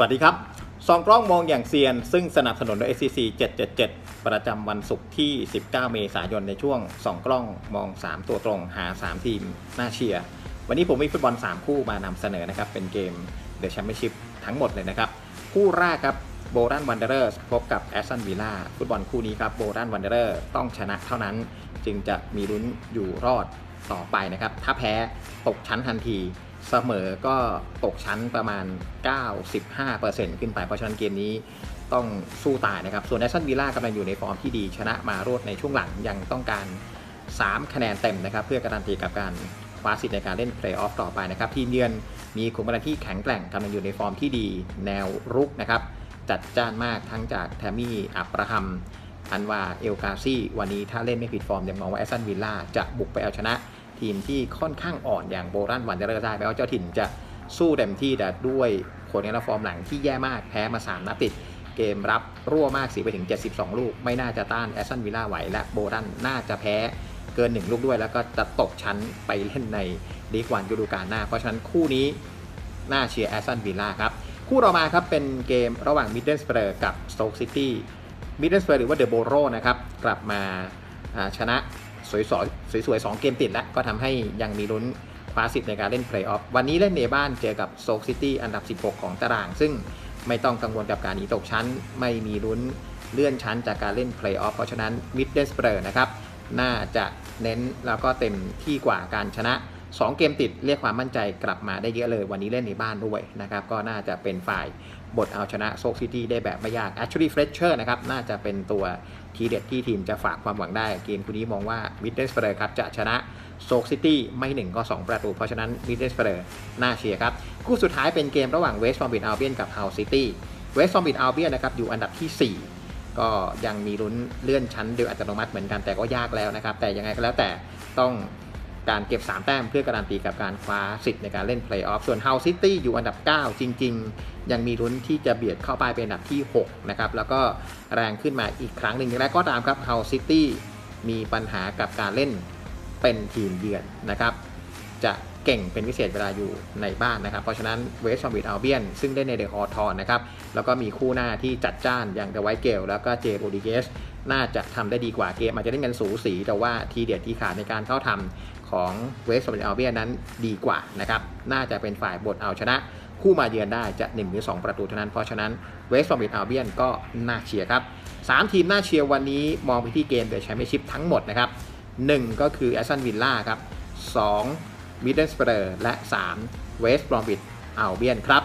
วัสดีครับซองกล้องมองอย่างเซียน ซึ่งสนับสนุนโดย SCC 777 ประจำวันศุกร์ที่ 19 เมษายนในช่วงสองกล้องมอง 3 ตัวตรงหา 3 ทีมน่าเชียร์ วันนี้ผมมีฟุตบอล 3 คู่มานำเสนอนะครับ เป็นเกมเดอะแชมเปี้ยนชิพทั้งหมดเลยนะครับ คู่แรกครับโบรันวันเดอร์สพบกับแอสตันวิลล่าฟุตบอลคู่นี้ครับโบรันวันเดอร์ต้องชนะเท่านั้น จึงจะมีลุ้นอยู่รอดต่อไปนะครับถ้าแพ้ตกชั้นทันที เสมอก็ตกชั้นประมาณ 95%ขึ้นไป เพราะฉะนั้นเกมนี้ต้องสู้ตายนะครับ ส่วนแอสตันวิลล่ากำลังอยู่ในฟอร์มที่ดี ชนะมารวดในช่วงหลังยังต้องการ 3 คะแนนเต็มนะครับ เพื่อการันตีกับการคว้าสิทธิ์ในการเล่นเพลย์ออฟต่อไปนะครับ ทีมเยือนมีขุมพลังที่แข็งแกร่งกำลังอยู่ในฟอร์มที่ดีแนวรุกนะครับ จัดจ้านมากทั้งจากแทมมี่อับราฮัมอันวาเอลกาซี่วันนี้ถ้าเล่นไม่ผิดฟอร์มยังมองว่าแอสตันวิลล่าจะบุกไปเอาชนะ ทีมที่ค่อนข้างอ่อนอย่างโบรันวันเดอร์ได้แม้ว่าเจ้าถิ่นจะสู้เต็มที่แต่ด้วยผลงานฟอร์มหลังที่แย่มากแพ้มา3นัดติด เกมรับรั่วมากสีไปถึง 72 ลูก ไม่น่าจะต้านแอสตันวิลล่าไหว และโบรันน่าจะแพ้เกิน 1 ลูกด้วย แล้วก็จะตกชั้นไปเล่นในลีกวันฤดูกาลหน้า เพราะฉะนั้นคู่นี้น่าเชียร์แอสตันวิลล่าครับ คู่ต่อมาครับเป็นเกมระหว่างมิดเดิลสเปอร์กับสโต๊กซิตี้มิดเดิลสเปอร์หรือว่าเดอะโบโรนะครับกลับมาชนะ สวยๆสวยๆสองเกมติดแล้ว ก็ทำให้ยังมีลุ้นคว้าสิทธิ์ในการเล่นเพลย์ออฟวันนี้เล่นในบ้านเจอกับโซกซิตี้อันดับ 16 ของตาราง ซึ่งไม่ต้องกังวลกับการหนีตกชั้น ไม่มีลุ้นเลื่อนชั้นจากการเล่นเพลย์ออฟเพราะฉะนั้นมิดเดิลสเปอร์นะครับน่าจะเน้นแล้วก็เต็มที่กว่าการชนะ 2 เกมติดเรียกความมั่นใจกลับมาได้เยอะเลย วันนี้เล่นในบ้านด้วยนะครับก็น่าจะเป็นฝ่าย บทเอาชนะโซกซิตี้ได้แบบไม่ยาก a อ t u a l l y Fletcher นะครับ น่าจะเป็นตัวทีเด็ดที่ทีมจะฝากความหวังได้ เกมคู่นี้มองว่ามิดเดิลสเปอร์ครับจะชนะโซกซิตี้ไม่ 1 ก็ 2 ประตู เพราะฉะนั้นมิดเดิลสเปอร์น่าเชียร์ครับ คู่สุดท้ายเป็นเกมระหว่างเวสต์ฟอร์บิทอัลเบียนกับเฮัลซิตี้เวสต์ฟอร์บิทอัลเบียนนะครับอยู่อันดับที่ 4ก็ยังมีลุ้นเลื่อนชั้นโดยอัตโนมัติเหมือนกันแต่ก็ยากแล้วนะครับ แต่ยังไงก็แล้วแต่ต้อง การเก็บ 3 แต้มเพื่อการันตีกับการคว้าสิทธิ์ในการเล่นเพลย์ออฟส่วนเฮาซิตี้อยู่อันดับ 9 จริง ๆ ยังมีลุ้นที่จะเบียดเข้าไปเป็นอันดับที่ 6 นะครับ แล้วก็แรงขึ้นมาอีกครั้งหนึ่งอย่างไรก็ตามครับเฮาซิตี้มีปัญหากับการเล่นเป็นทีมเยือนนะครับ จะเก่งเป็นพิเศษเวลาอยู่ในบ้านนะครับ เพราะฉะนั้นเวสต์ฟอร์บิทอัลเบียนซึ่งได้ในเดอะฮอทอนนะครับ แล้วก็มีคู่หน้าที่จัดจ้านอย่างเดอะไวท์เกลแล้วก็เจโรดิเกสน่าจะทำได้ดีกว่าเกมอาจจะเล่นกันสูสี แต่ว่าทีเด็ดที่ขาดในการเข้าทำ ของเวสต์ฟอร์บิทอัลเบียนนั้นดีกว่านะครับน่าจะเป็นฝ่ายบทเอาชนะ คู่มาเยือนได้จะ1หรือ2 ประตูเท่านั้นเพราะฉะนั้นเวสต์ฟอร์บิทอัลเบียนก็น่าเชียร์ครับสามทีมน่าเชียร์วันนี้มองไปที่เกมเดอะแชมเปี้ยนชิพทั้งหมดนะครับหนึ่งก็คือแอสตันวิลล่าครับสองมิดเดิลสเปอร์และ3เวสต์บรอมบิดอัลเบียนครับ